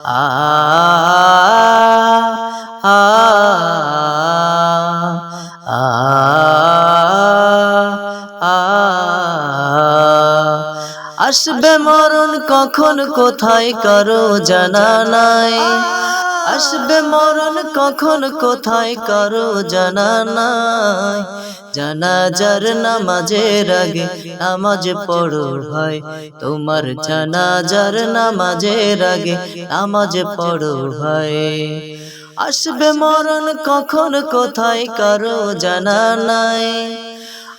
আ আ আ আসবে মরণ কখন কোথায় কারও জানা নাই। আসবে মরণ কখন, কোথায় কারও জানা নাই। জানাজার নামাজের আগে নামাজ পড়ো ভাই। তোমার জানাজার নামাজের আগে নামাজ পড়ো ভাই। আসবে মরণ কখন, কোথায় কারও জানা নাই।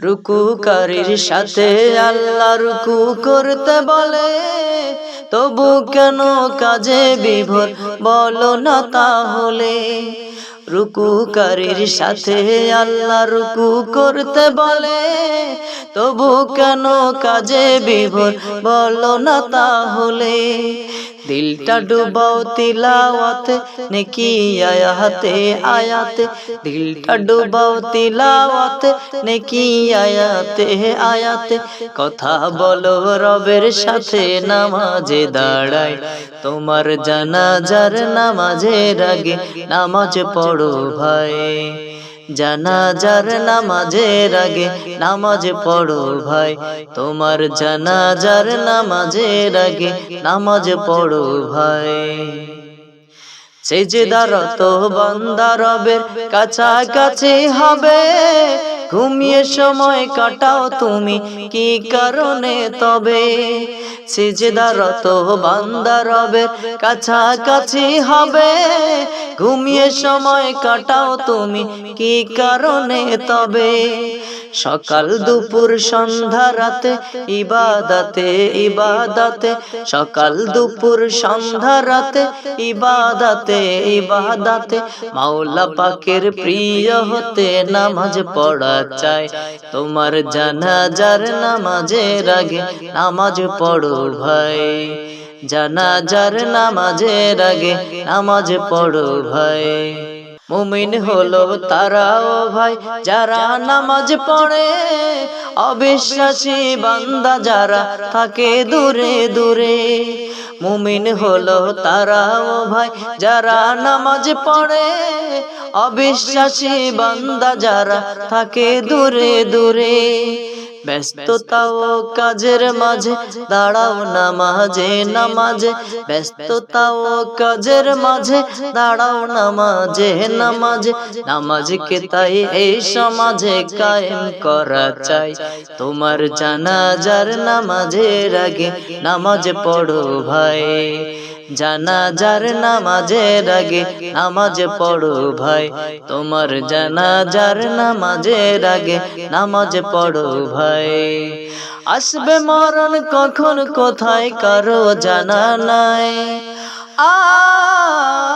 রুকুকারীর সাথে আল্লাহ রুকু করতে বলে। তবু কেন কাজে বিভোর বলো না তাহলে। রুকুকারীর সাথে আল্লাহ রুকু করতে বলে। তবু কেন কাজে বিভোর বলো না তাহলে। দিলটা ডুবাও তিলাওয়াতে, নেকি আয়াতে আয়াতে। দিলটা ডুবাও তিলাওয়াতে, নেকি আয়াতে আয়াতে। কথা বলো রবের সাথে, নামাজে দাঁড়ায়। তোমার জানাজার নামাজের আগে নামাজ পড়ো ভাই। জানাজার নামাজের আগে নামাজ পড়ো ভাই। তোমার জানাজার নামাজের আগে নামাজ পড়ো ভাই। সেজদারত বান্দা রবের কাছাকাছি হবে। ঘুমিয়ে সময় কাটাও তুমি কি কারণে তবে? সেজদারত বান্দা রবের কাছাকাছি হবে। ঘুমিয়ে সময় কাটাও তুমি, কি কারণে? তবে সকাল দুপুর, সন্ধ্যা রাতে ইবাদাতে ইবাদাতে সকাল দুপুর, সন্ধ্যা রাতে ইবাদাতে ইবাদাতে মাওলা পাকের প্রিয় হতে নামাজ পড়া চায় তোমার জানাজার নামাজের আগে নামাজ পড়ো ভাই। জানাজার নামাজের আগে নামাজ পড়ো ভাই। মুমিন হলো তারাও ভাই, যারা নামাজ পড়ে। অবিশ্বাসী বান্দা যারা থাকে দূরে দূরে। মুমিন হলো তারাও ভাই, যারা নামাজ পড়ে। অবিশ্বাসী বান্দা যারা থাকে দূরে দূরে। ব্যস্ততা ও কাজের মাঝে, দাঁড়াও নামাজে নামাজে। ব্যস্ততা ও কাজের মাঝে, দাঁড়াও নামাজে নামাজে। নামাজকে তাই এই সমাজে কায়েম করা চাই। তোমার জানাজার নামাজের আগে নামাজ পড়ো ভাই। জানাজার নামাজের আগে নামাজ পড়ো ভাই। তোমার জানাজার নামাজের আগে নামাজ পড়ো ভাই। আসবে মরণ কখন, কোথায়, কারও জানা নাই। আ